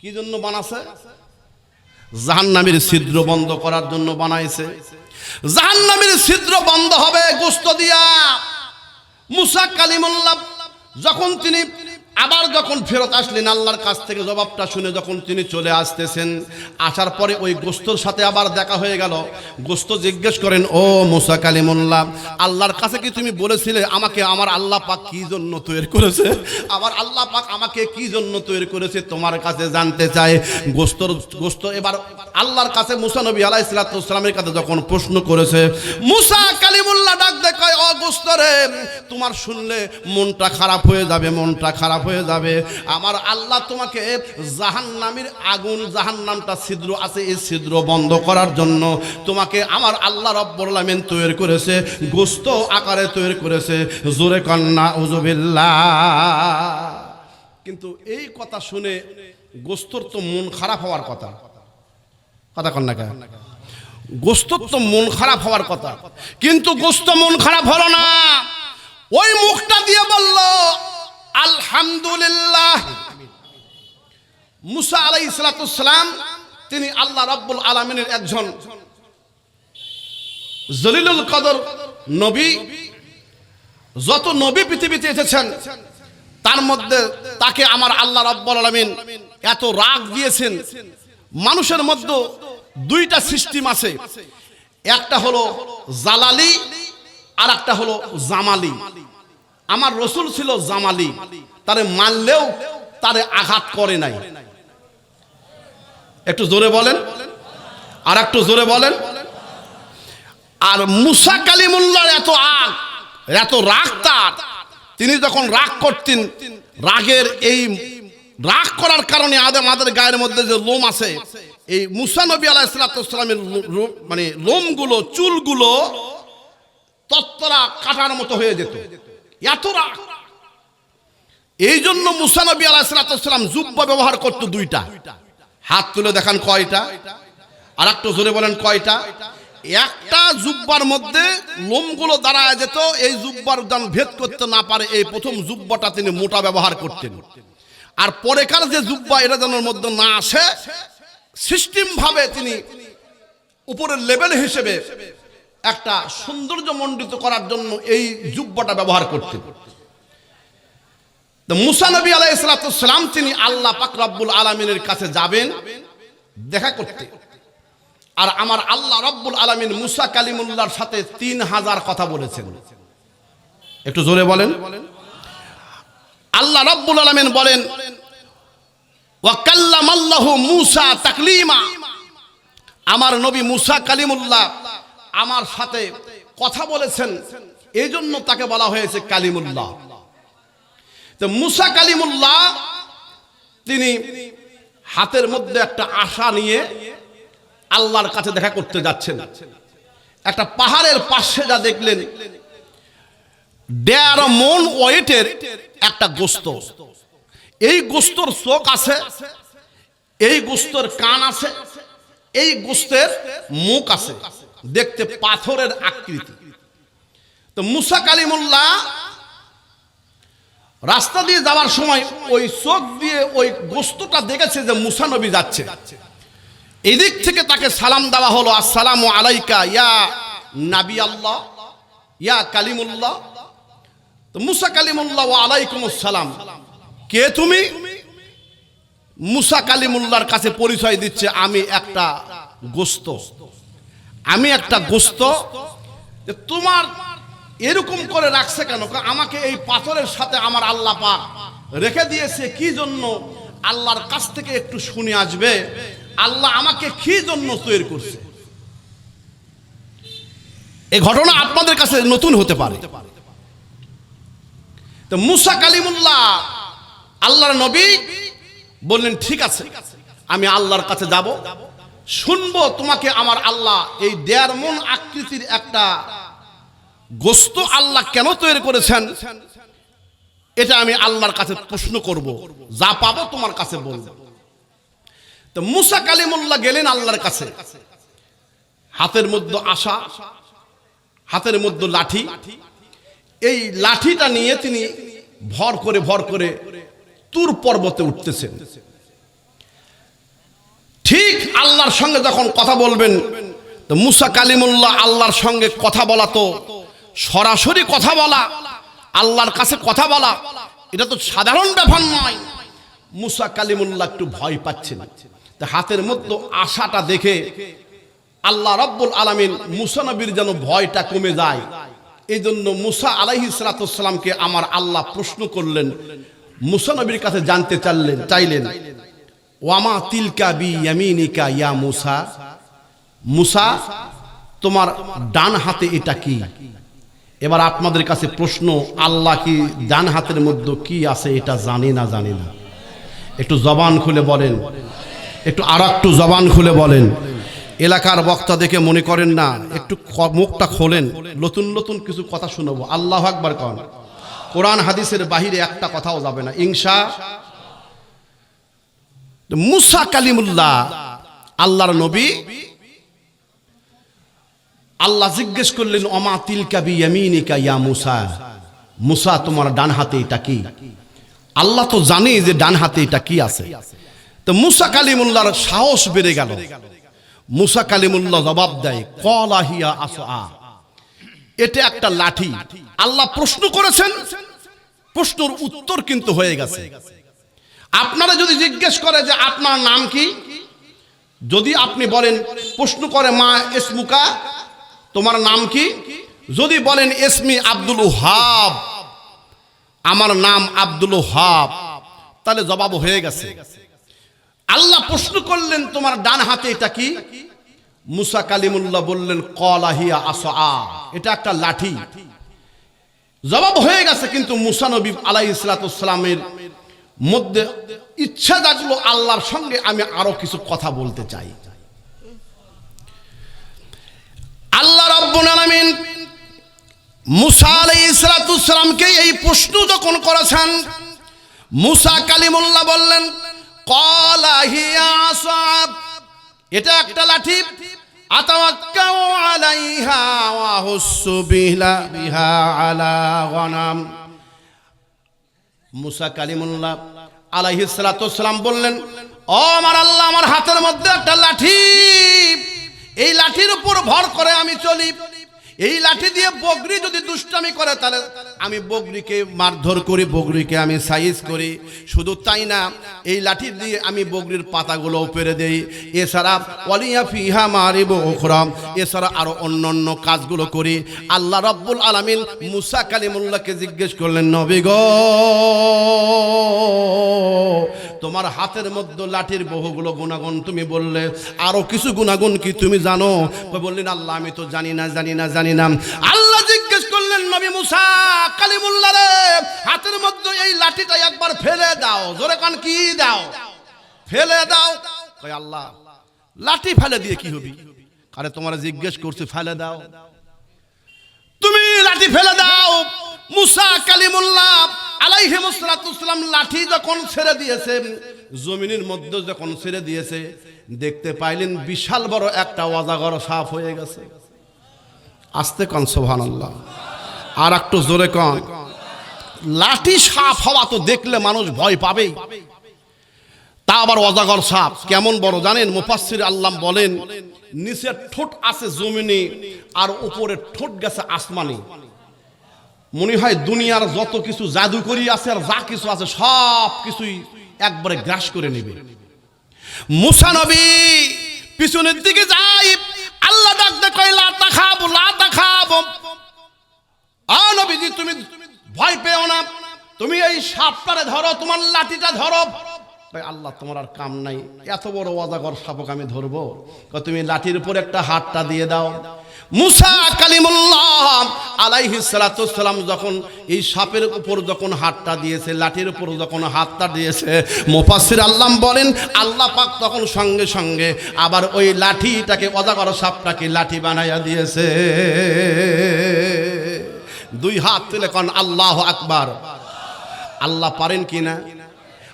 কি জন্য বানাছে? জাহান্নামের ছিদ্র বন্ধ করার জন্য বানাইছে। জাহান্নামের ছিদ্র বন্ধ হবে গোস্ত দিয়া। মুসা কালিমুল্লাহ, যখন তিনি আবার যখন ফেরত আসলেন, আল্লাহর কাছ থেকে জবাবটা শুনে যখন তিনি চলে আসতেছেন, আসার পরে ওই গোস্তর সাথে আবার দেখা হয়ে গেল। গোস্ত জিজ্ঞেস করেন, ও মুসা কালিমুল্লাহ, আল্লাহর কাছে কি তুমি বলেছিলে আমাকে আমার আল্লাহ পাক কি জন্য তৈরি করেছে? আবার আল্লাহ পাক আমাকে কি জন্য তৈরি করেছে তোমার কাছে জানতে চাই। গোস্তর, গোস্ত এবার আল্লাহর কাছে মুসা নবী আলাহ ইসলাতামের কাছে যখন প্রশ্ন করেছে, মুসা কালিমুল্লাহ ডাক দেখায় ও গোস্ত রে, তোমার শুনলে মনটা খারাপ হয়ে যাবে, মনটা খারাপ হয়ে যাবে। আমার আল্লাহ তোমাকে জাহান্নামের আগুন, জাহান্নামটা ছিদ্র আছে, এই ছিদ্র বন্ধ করার জন্য তোমাকে আমার আল্লাহ আলামিন তৈরি করেছে, গোস্ত আকারে তৈরি করেছে। জোরে কন্যা উজুবিল্লাহ কিন্তু এই কথা শুনে গোস্তর তো মন খারাপ হওয়ার কথা। কথা কন্যা কে? গোস্তর তো মন খারাপ হওয়ার কথা। কিন্তু গোস্ত মন খারাপ হলো না। ওই মুখটা দিয়ে বলল আলহামদুলিল্লাহ। মুসা আলাই ইসলাতাম তিনি আল্লাহ রাব্বুল আলমিনের একজন জলিলুল কদর নবী। যত নবী পৃথিবীতে এসেছেন, তার মধ্যে তাকে আমার আল্লাহ রাব্বুল আলমিন এত রাগ দিয়েছেন। মানুষের মধ্যে দুইটা সিস্টেম আছে। একটা হলো জালালি আর একটা হলো জামালি। আমার রসুল ছিল জামালি, তারে মানলেও তারে আঘাত করে নাই। একটু জোরে বলেন, আর একটু জোরে বলেন। আর মুসা কালিমুল্লার এত আগ, এত রাগ তার, তিনি যখন রাগ করতেন, রাগের এই রাগ করার কারণে আদে আমাদের গায়ের মধ্যে যে লোম আছে, এই মুসা নবী আলাহ ইসলাতামের মানে লোমগুলো, চুলগুলো তত্তরা কাটার মতো হয়ে যেত। এই জন্য মুসা নবী আলাহ ইসলাতাম জুব্বা ব্যবহার করতো দুইটা। হাত তুলে দেখান কয়টা? আর একটু জোরে বলেন কয়টা? একটা জুব্বার মধ্যে লোমগুলো দাঁড়ায় যেত, এই জুব্বার যেন ভেদ করতে না পারে এই প্রথম জুব্বাটা তিনি মোটা ব্যবহার করতেন। আর পরেকার যে জুব্বা, এটা যেন মধ্যে না আসে সিস্টেম ভাবে তিনি উপরের লেভেল হিসেবে একটা সৌন্দর্য মণ্ডিত করার জন্য এই জুব্বাটা ব্যবহার করতেন। তো মুসা নবী আলাহ ইসলাতাম তিনি আল্লাহ পাক রব্বুল আলমিনের কাছে যাবেন, দেখা করতে। আর আমার আল্লাহ রব্বুল আলমিন মুসা কালিমুল্লাহর সাথে তিন হাজার কথা বলেছেন। একটু জোরে বলেন। আল্লাহ রব্বুল আলমিন বলেন আমার নবী মুসা কালিমুল্লাহ আমার সাথে কথা বলেছেন এই জন্য তাকে বলা হয়েছে কালিমুল্লাহ। তো মুসা কালিমুল্লাহ, তিনি হাতের মধ্যে একটা আশা নিয়ে আল্লাহর কাছে দেখা করতে যাচ্ছেন। একটা পাহাড়ের পাশে যা দেখলেন দেড় মন ওয়েটের একটা গোস্ত। এই গোস্তর চোখ আছে, এই গোস্তর কান আছে, এই গোস্তের মুখ আছে। দেখতে পাথরের আকৃতি। তো মুসা কালিমুল্লাহ রাস্তা দিয়ে যাওয়ার সময় ওই চোখ দিয়ে ওই গোস্তটা দেখেছে যে মুসা নবী যাচ্ছে। এদিক থেকে তাকে সালাম দেওয়া হলো, আসসালামু আলাইকা, ইয়া নাবি আল্লাহ, ইয়া কালিমুল্লাহ। তো মুসা কালিমুল্লাহ ও আলাইকুম সালাম। কে তুমি? মুসা কালিমুল্লার কাছে পরিচয় দিচ্ছে, আমি একটা গোস্ত। আমি একটা গোস্ত তোমার এরকম করে রাখছে কেন? আমাকে এই পাথরের সাথে আমার আল্লাহ পাক রেখে দিয়েছে, কি জন্য? আল্লাহর কাছ থেকে একটু শুনে আসবে, আল্লাহ আমাকে কি জন্য তৈরি করছে? এই ঘটনা আপনাদের কাছে নতুন হতে পারে। তো মুসা কালিমুল্লাহ, আল্লাহর নবী বললেন, ঠিক আছে, আমি আল্লাহর কাছে যাব। শুনব তোমাকে আমার আল্লাহ। এই দেড় মন আকৃতির একটা গোস্ত আল্লাহ কেন তৈরি করেছেন? এটা আমি আল্লাহর কাছে প্রশ্ন করব। যা পাবো তোমার কাছে বলব। তো মুসা কালিমুল্লাহ গেলেন আল্লাহর কাছে। হাতের মধ্যে আশা, হাতের মধ্যে লাঠি। এই লাঠিটা নিয়ে তিনি ভর করে ভর করে তুর পর্বতে উঠতেছেন। আল্লাহর সঙ্গে যখন কথা বলবেন, তো মুসা কালিমুল্লাহ আল্লাহর সঙ্গে কথা বলা তো সরাসরি কথা বলা, আল্লাহর কাছে কথা বলা, এটা তো সাধারণ ব্যাপার নয়। মুসা কালিমুল্লাহ একটু ভয় পাচ্ছেন। হাতের মধ্যে আশাটা দেখে আল্লাহ রব্বুল আলমিন মুসা নবীর যেন ভয়টা কমে যায়। এই জন্য মুসা আলাইহি সালাতামকে আমার আল্লাহ প্রশ্ন করলেন, মুসা নবীর কাছে জানতে চাইলেন চাইলেন। ওয়ামা তিলকা বি ইয়ামিনিকা ইয়া মুসা। মুসা, তোমার ডান হাতে এটা কি? এবার আপনাদের কাছে প্রশ্ন, আল্লাহ কি ডান হাতের মধ্যে কি আছে এটা জানি না জানি না। একটু জবান খুলে বলেন। একটু আর একটু জবান খুলে বলেন। এলাকার বক্তা দেখে মনে করেন না, একটু মুখটা খোলেন। নতুন নতুন কিছু কথা শুনব। আল্লাহ আকবার কন। কোরআন হাদিসের বাহিরে একটা কথাও যাবে না। ইংসা মুসা কালিমুল্লাহ, আল্লাহর নবী, আল্লাহ জিজ্ঞেস করলেন অমা তিলকা বি ইয়ামিনিকা ইয়া মুসা? মুসা, তোমার ডান হাতে এটা কি? আল্লাহ তো জানে যে ডান হাতে এটা কি আছে। তো মুসা কালিমুল্লাহর সাহস বেড়ে গেল। মুসা কালিমুল্লাহ জবাব দেয় কলাহিয়া আসা এটা একটা লাঠি। আল্লাহ প্রশ্ন করেছেন, প্রশ্নর উত্তর কিন্তু হয়ে গেছে। আপনারা যদি জিজ্ঞেস করে যে আপনার নাম কি, যদি আপনি বলেন, প্রশ্ন করে, মা এসমুকা তোমার নাম কি? যদি বলেন, এসমি আব্দুল হাব আমার নাম আব্দুল হাব তাহলে জবাব হয়ে গেছে। আল্লাহ প্রশ্ন করলেন, তোমার ডান হাতে এটা কি? মুসা কালিমুল্লাহ বললেন কলাহিয়া আসা এটা একটা লাঠি। জবাব হয়ে গেছে, কিন্তু মুসা নবী আলাই ইসলাতামের মধ্যে ইচ্ছা জাগলো আল্লাহর সঙ্গে আমি আরও কিছু কথা বলতে চাই। আল্লাহ রব্বুল মুসা আলাইহিস সালাতুসসালামকে এই প্রশ্ন যখন করেছেন, মুসা কালিমুল্লাহ বললেন হিয়া এটা একটা লাঠি। আতাওয়াক্কাউ আলাইহা ওয়া বিহা আলা গনাম। মুসা কালিমুল্লাহ আলাইহিস সালাতাম বললেন, ও আমার আল্লাহ, আমার হাতের মধ্যে একটা লাঠি। এই লাঠির উপর ভর করে আমি চলি। এই লাঠি দিয়ে বগরি যদি দুষ্টামি করে, তাহলে আমি বগরিকে মারধর করি বগরিকে আমি সাইজ করি। শুধু তাই না, এই লাঠি দিয়ে আমি বগরির পাতাগুলো পেরে দেই। এছাড়া অলিয়া ফিহা মারিব ওখরাম এছাড়া আরও অন্য অন্য কাজগুলো করি। আল্লাহ রব্বুল আলামিন মুসা কালিমুল্লাহকে জিজ্ঞেস করলেন, নবী তোমার হাতের মধ্যে লাঠির বহুগুলো গুণাগুণ তুমি বললে, আরও কিছু গুণাগুণ কি তুমি জানো? বললেন, আল্লাহ, আমি তো জানি না জানি না জানি না। আল্লাহ জিজ্ঞেস করলেন, নবী মুসা কালিমুল্লাহ রে, হাতের মধ্যে এই লাঠিটা একবার ফেলে দাও। জোরে কান, কি দাও? ফেলে দাও। কই আল্লাহ, লাঠি ফেলে দিয়ে কি হবি? আরে তোমার জিজ্ঞেস করছে, ফেলে দাও। তুমি লাঠি ফেলে দাও। মুসা লাঠি যখন ছেড়ে দিয়েছে, জমিনের মধ্যে যখন ছেড়ে দিয়েছে, দেখতে পাইলেন বিশাল বড় একটা অজাগর সাফ হয়ে গেছে। আস্তে কন সোহানাল্লাহ আর একটু জোরে কন। লাঠি সাপ হওয়া তো দেখলে মানুষ ভয় পাবে তা আবার অজাগর সাপ, কেমন বড় জানেন? মুফাসসির আল্লাহ বলেন নিচের ঠোঁট আছে জমিনে আর উপরে ঠোঁট গেছে আসমানে। মনে হয় দুনিয়ার যত কিছু জাদুকরি আছে আর যা কিছু আছে সব কিছুই একবারে গ্রাস করে নেবে। মুসা নবী পিছনের দিকে যাই আল্লাহ ডাকতে কয় লাতা খাব লাতা খাব আ নবীজি, তুমি ভয় পেও না। তুমি এই সাপটারে ধরো, তোমার লাঠিটা ধরো। ভাই আল্লাহ, তোমার আর কাম নাই। এত বড় অজাগর সাপক আমি ধরবো। তুমি লাঠির উপর একটা হাতটা দিয়ে দাও। মুসা কালিমুল্লাহ আলাইহি সালাম যখন এই সাপের উপর যখন হাতটা দিয়েছে, লাঠির উপর যখন হাতটা দিয়েছে মোফাসির আল্লাহ বলেন, আল্লাহ পাক তখন সঙ্গে সঙ্গে আবার ওই লাঠিটাকে অজাগর সাপটাকে লাঠি বানাইয়া দিয়েছে। দুই হাত তুলে কন, আল্লাহ আকবার। আল্লাহ পারেন কি না?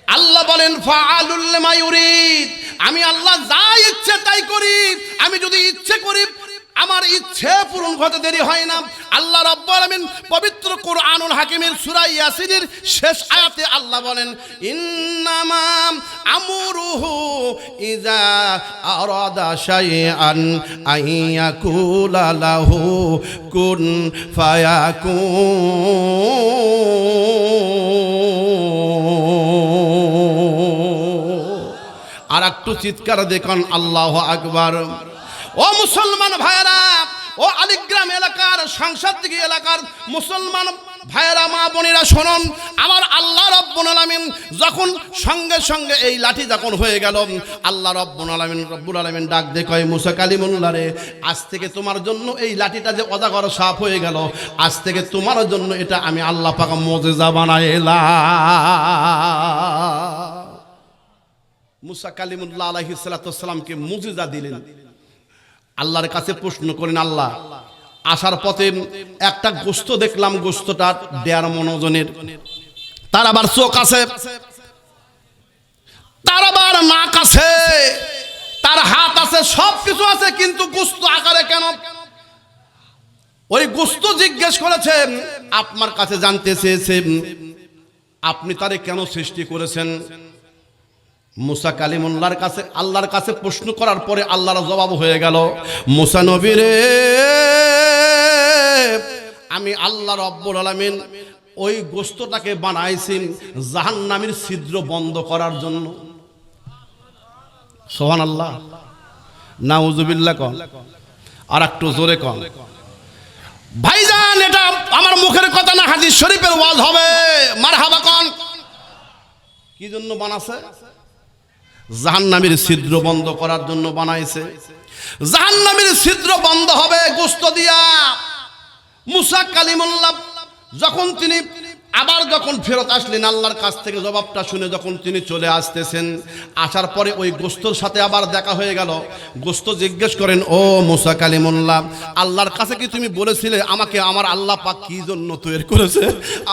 আল্লাহ বলেন আমি আল্লাহ যা ইচ্ছে তাই করি। আমি যদি ইচ্ছে করি আমার ইচ্ছে পূরণ হতে দেরি হয় না। আল্লাহ রাব্বুল আমিন পবিত্র কোরআনুল হাকিমের সূরা ইয়াসিনের শেষ আয়াতে আল্লাহ বলেন, ইন্নামা আমরুহু ইজা আরাদা শাইআন আইয়াকুলা লাহু কুন ফায়াকুন। আর একটু চিৎকার দেখুন, আল্লাহ আকবার। ও মুসলমান ভাইরা ও আলিগ্রাম এলাকার সাংসদদিঘি এলাকার মুসলমান ভাইরা মা বোনেরা, শোনন, আমার আল্লাহ রব্বুল আলামিন যখন সঙ্গে সঙ্গে এই লাঠি যখন হয়ে গেল, আল্লাহ রব্বুল আলামিন রব্বুল আলামিন ডাক দে কয়, মুসা কালিমুল্লাহ রে, আজ থেকে তোমার জন্য এই লাঠিটা যে অজাগর সাফ হয়ে গেল, আজ থেকে তোমার জন্য এটা আমি আল্লাহ পাকা মজেজা বানাইলাম। মুসা কালিমুল্লাহ আলহি সালাতামকে মুজিজা দিলেন। আল্লাহর কাছে প্রশ্ন করেন, আল্লাহ, আসার পথে একটা গোস্ত দেখলাম, গোস্তটা দেড় মনোজনের। তার আবার চোখ আছে। তার আবার নাক আছে। তার হাত আছে সব কিছু আছে, কিন্তু গোস্ত আকারে কেন? ওই গোস্ত জিজ্ঞেস করেছেন, আপনার কাছে জানতে চেয়েছে আপনি তারে কেন সৃষ্টি করেছেন? মুসা কালিমুল্লাহর কাছে, আল্লাহর কাছে প্রশ্ন করার পরে আল্লাহর জবাব হয়ে গেল, মুসা নবীরে আমি আল্লাহ রব্বুল আলামিন ওই গোস্তটাকে বানাইছি জাহান্নামের ছিদ্র বন্ধ করার জন্য। সোহান আল্লাহ নাউজুবিল্লাহ কন। আর একটু জোরে কন। ভাইজান, এটা আমার মুখের কথা না, হাদিস শরীফের ওয়াজ হবে। মার হাবা কন। কি জন্য বানাছে? জাহান্নামের ছিদ্র বন্ধ করার জন্য বানাইছে। জাহান্নামের ছিদ্র বন্ধ হবে গোস্ত দিয়া। মুসা কালিমুল্লাহ, যখন তিনি আবার যখন ফেরত আসলেন, আল্লাহর কাছ থেকে জবাবটা শুনে যখন তিনি চলে আসতেছেন, আসার পরে ওই গোস্তর সাথে আবার দেখা হয়ে গেল। গোস্ত জিজ্ঞেস করেন, ও মুসা কালিমুল্লাহ, আল্লাহর কাছে কি তুমি বলেছিলে আমাকে আমার আল্লাহ পাক কি জন্য তৈরি করেছে?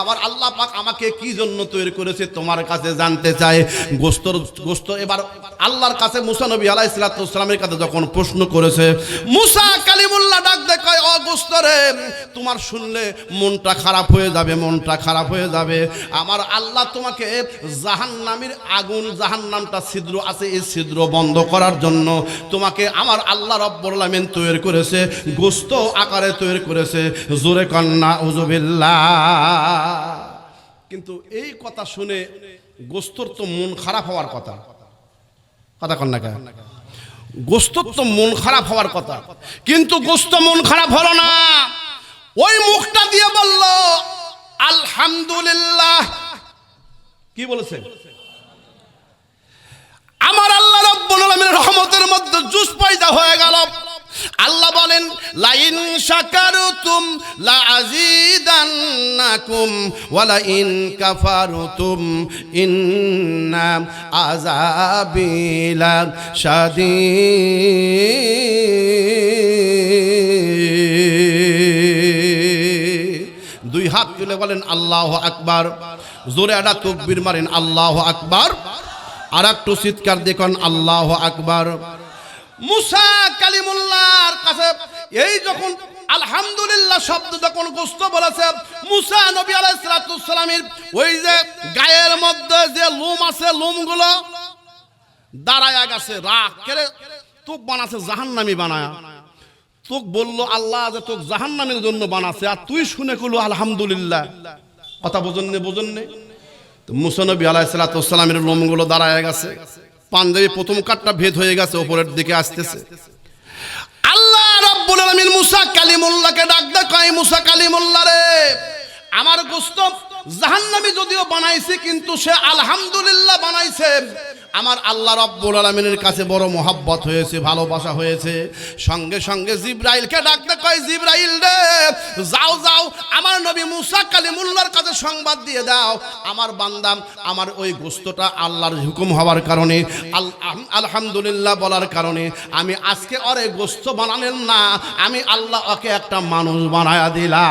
আমার আল্লাহ পাক আমাকে কি জন্য তৈরি করেছে তোমার কাছে জানতে চাই। গোস্তর, গোস্ত এবার আল্লাহর কাছে মুসা নবী আলাহ ইসলাতামের কাছে যখন প্রশ্ন করেছে, মুসা কালিমুল্লাহ ডাক দেখায় ও গোস্ত রে, তোমার শুনলে মনটা খারাপ হয়ে যাবে, মনটা খারাপ হয়ে যাবে। আমার আল্লাহ তোমাকে জাহান্নামের আগুন, জাহান্নামটা ছিদ্র আছে, এই ছিদ্র বন্ধ করার জন্য তোমাকে আমার আল্লাহ আলামিন তৈরি করেছে, গোস্ত আকারে তৈরি করেছে। জোরে কন্যা উজুবিল্লাহ কিন্তু এই কথা শুনে গোস্তর তো মন খারাপ হওয়ার কথা। কথা কন্যা গোস্তর তো মন খারাপ হওয়ার কথা। কিন্তু গোস্ত মন খারাপ হলো না। ওই মুখটা দিয়ে বলল আলহামদুলিল্লাহ। কি বলেছে? আমার আল্লাহ রব্বুল আলামিনের রহমতের মধ্যে জুস পয়দা হয়ে গেল। আল্লাহ বলেন, লাইন শাকারতুম লা আযীদান্নাকুম ওয়া লাইন কাফারতুম ইন্না আযাবি লা শাদীদ। দুই বলেন, আল্লাহ আকবার। জোরে একটা তকবির মারেন, আল্লাহ আকবার। আর একটু চিৎকার দেখুন আল্লাহ আকবার। মুসা কালিমুল্লাহর কাছে এই যখন আলহামদুলিল্লাহ শব্দ যখন গোস্ত বলেছে, মুসা নবী আলাইসালামের ওই যে গায়ের মধ্যে যে লোম আছে, লোমগুলো দাঁড়ায়া গেছে, রাগ কেরে তোক বানাছে, জাহান্নামি বানায়া। তোক বলল, আল্লাহ যে তোক জাহান্নামের জন্য বানাছে, আর তুই শুনে কলো আলহামদুলিল্লাহ। কথা বোঝেন নে বোঝেন নে। মুসানবী আলাইসালামের লোমগুলো দাঁড়ায় গেছে। পাঞ্জাবি প্রথম কাঠটা ভেদ হয়ে গেছে, ওপরের দিকে আসতেছে। আল্লাহ রব্বুল আলামিন মুসা কালিমুল্লাহকে ডাক কয়, মুসা কালিমুল্লাহ রে, আমার গোস্ত জাহান্নামি যদিও বানাইছে, কিন্তু সে আলহামদুলিল্লাহ বানাইছে। আমার আল্লাহ রব্বুল আলমিনের কাছে বড় মোহাব্বত হয়েছে, ভালোবাসা হয়েছে। সঙ্গে সঙ্গে জিব্রাইলকে ডাকতে কয়, জিব্রাইল রে, যাও যাও, আমার নবী মুসা কালিমুল্লার কাছে সংবাদ দিয়ে দাও। আমার বান্দাম আমার ওই গোস্তটা আল্লাহর হুকুম হওয়ার কারণে আলহামদুলিল্লাহ বলার কারণে, আমি আজকে অরে গোস্ত বানালেন না, আমি আল্লাহ ওকে একটা মানুষ বানায়া দিলাম।